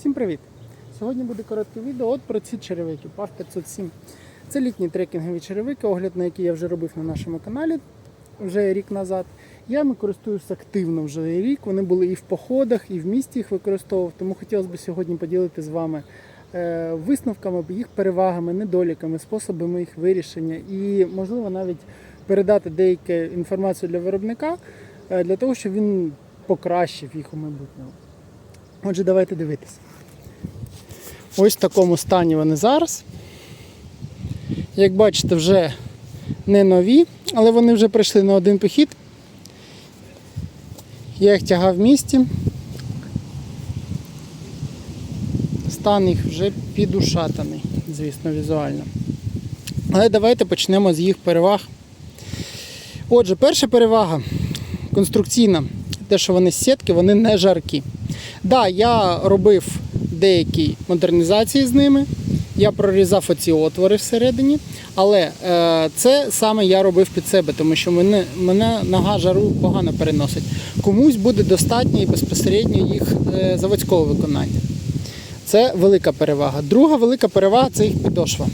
Всім привіт! Сьогодні буде коротке відео от про ці черевики PAF 507. Це літні трекінгові черевики, огляд на які я вже робив на нашому каналі вже рік назад. Я ними користуюся активно вже рік. Вони були і в походах, і в місті їх використовував. Тому хотілося б сьогодні поділити з вами е, висновками, їх перевагами, недоліками, способами їх вирішення і, можливо, навіть передати деяку інформацію для виробника е, для того, щоб він покращив їх у майбутньому. Отже, давайте дивитися. Ось в такому стані вони зараз. Як бачите, вже не нові, але вони вже прийшли на один похід. Я їх тягав в місті. Стан їх вже підушатаний, звісно, візуально. Але давайте почнемо з їх переваг. Отже, перша перевага конструкційна, те, що вони з сітки, вони не жаркі. Да, я робив деякі модернізації з ними. Я прорізав оці отвори всередині, але е, це саме я робив під себе, тому що мене, мене нога жару погано переносить. Комусь буде достатньо і безпосередньо їх е, заводського виконання. Це велика перевага. Друга велика перевага це їх підошва.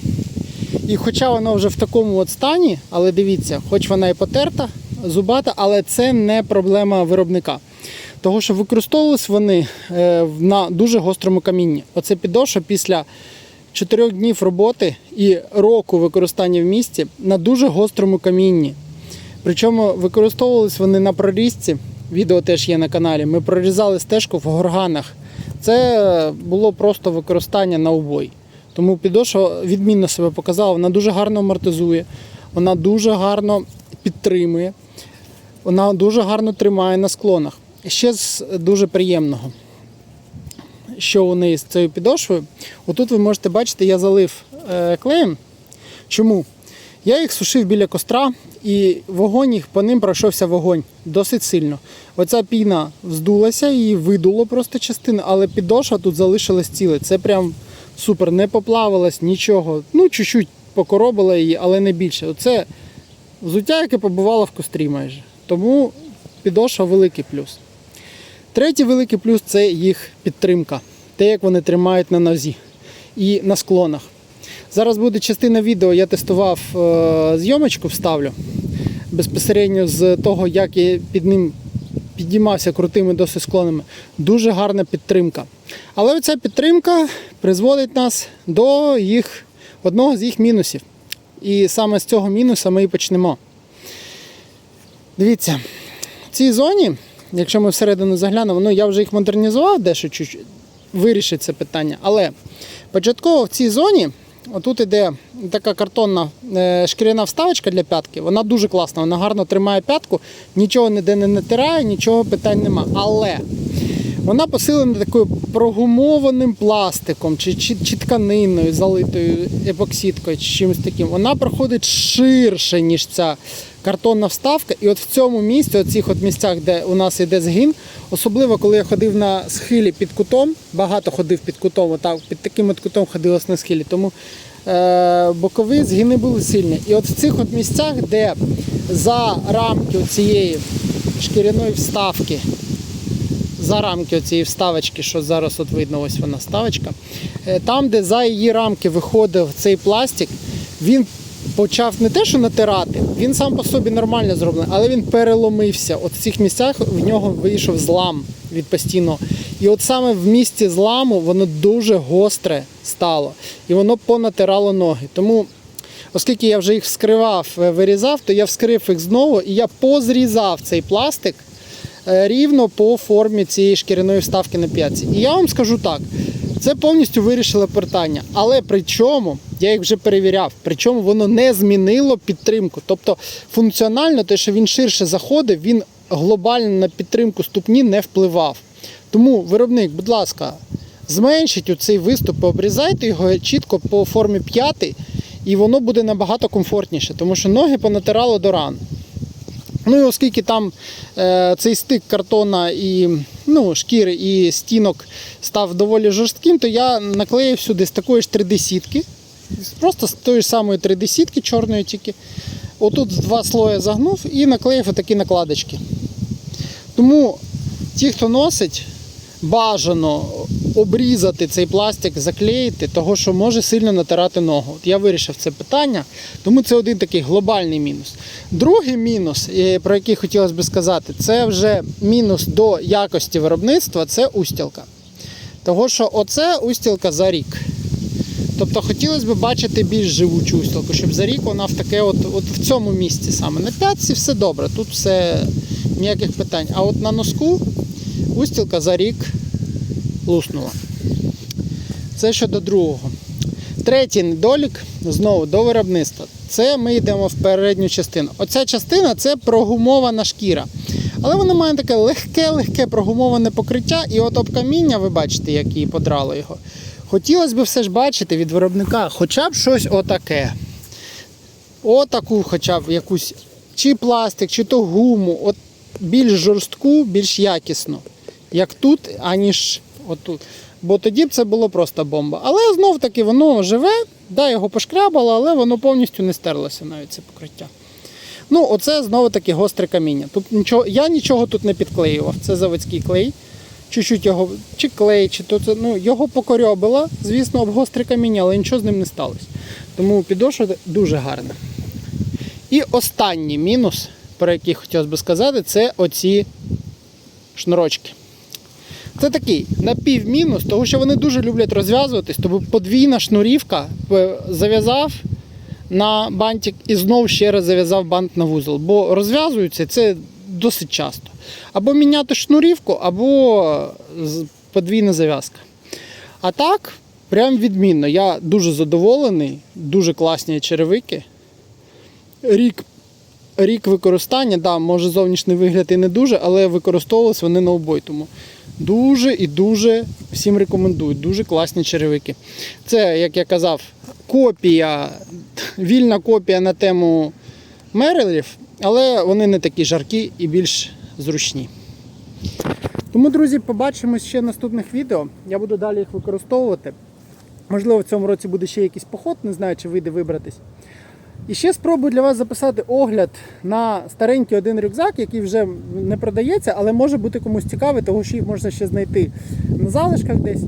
І хоча вона вже в такому от стані, але дивіться, хоч вона і потерта, зубата, але це не проблема виробника. Того, що використовувались вони е, на дуже гострому камінні. Оце підошва після 4 днів роботи і року використання в місті на дуже гострому камінні. Причому використовувались вони на прорізці. Відео теж є на каналі. Ми прорізали стежку в горганах. Це було просто використання на убой. Тому підошва відмінно себе показала. Вона дуже гарно амортизує, вона дуже гарно підтримує, вона дуже гарно тримає на склонах. Ще з дуже приємного, що у неї з цією підошвою. Отут ви можете бачити, я залив е, клеєм. Чому? Я їх сушив біля костра, і вогонь їх по ним пройшовся вогонь досить сильно. Оця піна вздулася, її видуло просто частину, але підошва тут залишилась ціле. Це прям супер, не поплавилась, нічого. Ну, чуть-чуть покоробила її, але не більше. Оце взуття, яке побувало в кострі майже. Тому підошва великий плюс. Третій великий плюс це їх підтримка, те, як вони тримають на нозі і на склонах. Зараз буде частина відео, я тестував е, зйомочку, вставлю безпосередньо з того, як я під ним підіймався крутими досить склонами. Дуже гарна підтримка. Але ця підтримка призводить нас до їх, одного з їх мінусів. І саме з цього мінуса ми і почнемо. Дивіться, в цій зоні, якщо ми всередину заглянемо, ну я вже їх модернізував, дещо чуть вирішить це питання. Але початково в цій зоні, отут іде така картонна е, шкіряна вставочка для п'ятки. Вона дуже класна, вона гарно тримає п'ятку, нічого ніде не натирає, нічого питань нема. Але вона посилена такою прогумованим пластиком чи, чи, чи тканиною, залитою епоксидкою, чи чимось таким. Вона проходить ширше, ніж ця картонна вставка. І от в цьому місці, от цих от місцях, де у нас йде згин, особливо коли я ходив на схилі під кутом, багато ходив під кутом, отак, під таким от кутом ходилось на схилі. Тому е, бокові згини були сильні. І от в цих от місцях, де за рамки цієї шкіряної вставки за рамки цієї вставочки, що зараз от видно, ось вона вставочка. Е, Там, де за її рамки виходив цей пластик, він почав не те, що натирати, він сам по собі нормально зроблений, але він переломився. От в цих місцях в нього вийшов злам від постійного. І от саме в місці зламу воно дуже гостре стало. І воно понатирало ноги. Тому Оскільки я вже їх вскривав, е, вирізав, то я вскрив їх знову і я позрізав цей пластик рівно по формі цієї шкіряної вставки на п'ятці. І я вам скажу так, це повністю вирішило питання. Але при чому, я їх вже перевіряв, причому воно не змінило підтримку. Тобто функціонально те, що він ширше заходив, він глобально на підтримку ступні не впливав. Тому виробник, будь ласка, зменшіть цей виступ, обрізайте його чітко по формі п'яти, і воно буде набагато комфортніше, тому що ноги понатирало до ран. Ну і оскільки там е, цей стик картона і ну, шкіри і стінок став доволі жорстким, то я наклеїв сюди з такої ж 3D-сітки. Просто з тої ж самої 3D-сітки чорної тільки. Отут два слої загнув і наклеїв отакі накладочки. Тому ті, хто носить, бажано обрізати цей пластик, заклеїти, того що може сильно натирати ногу. От я вирішив це питання, тому це один такий глобальний мінус. Другий мінус, е, про який хотілося б сказати, це вже мінус до якості виробництва це устілка. Того що оце устілка за рік. Тобто хотілося б бачити більш живучу устілку, щоб за рік вона в таке, от, от в цьому місці саме. На п'ятці все добре, тут все ніяких питань. А от на носку устілка за рік луснула. Це щодо другого. Третій недолік знову до виробництва. Це ми йдемо в передню частину. Оця частина це прогумована шкіра. Але вона має таке легке-легке прогумоване покриття, і от об каміння, ви бачите, як її подрало його. Хотілося б все ж бачити від виробника хоча б щось отаке. Отаку, хоча б якусь чи пластик, чи то гуму, от більш жорстку, більш якісну, як тут, аніж отут. Бо тоді б це було просто бомба. Але знов таки воно живе, да, його пошкрябало, але воно повністю не стерлося навіть це покриття. Ну, оце знову таки гостре каміння. Тут нічого, я нічого тут не підклеював. Це заводський клей. Чуть-чуть його, чи клей, чи то ну, його покорьобило, звісно, об гостре каміння, але нічого з ним не сталося. Тому підошва дуже гарна. І останній мінус, про який хотілося би сказати, це оці шнурочки. Це такий напівмінус, тому що вони дуже люблять розв'язуватись, тому подвійна шнурівка е, зав'язав на бантик і знов ще раз зав'язав бант на вузол. Бо розв'язуються це досить часто. Або міняти шнурівку, або подвійна зав'язка. А так, прям відмінно. Я дуже задоволений, дуже класні черевики. Рік, рік використання, да, може зовнішній вигляд і не дуже, але використовувалися вони на обой. Дуже і дуже всім рекомендую. Дуже класні черевики. Це, як я казав, копія, вільна копія на тему Мерелів, але вони не такі жаркі і більш зручні. Тому, друзі, побачимось ще в наступних відео. Я буду далі їх використовувати. Можливо, в цьому році буде ще якийсь поход, не знаю, чи вийде вибратись. І ще спробую для вас записати огляд на старенький один рюкзак, який вже не продається, але може бути комусь цікавий, тому що їх можна ще знайти на залишках десь.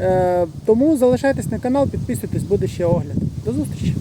Е, тому залишайтесь на канал, підписуйтесь, буде ще огляд. До зустрічі!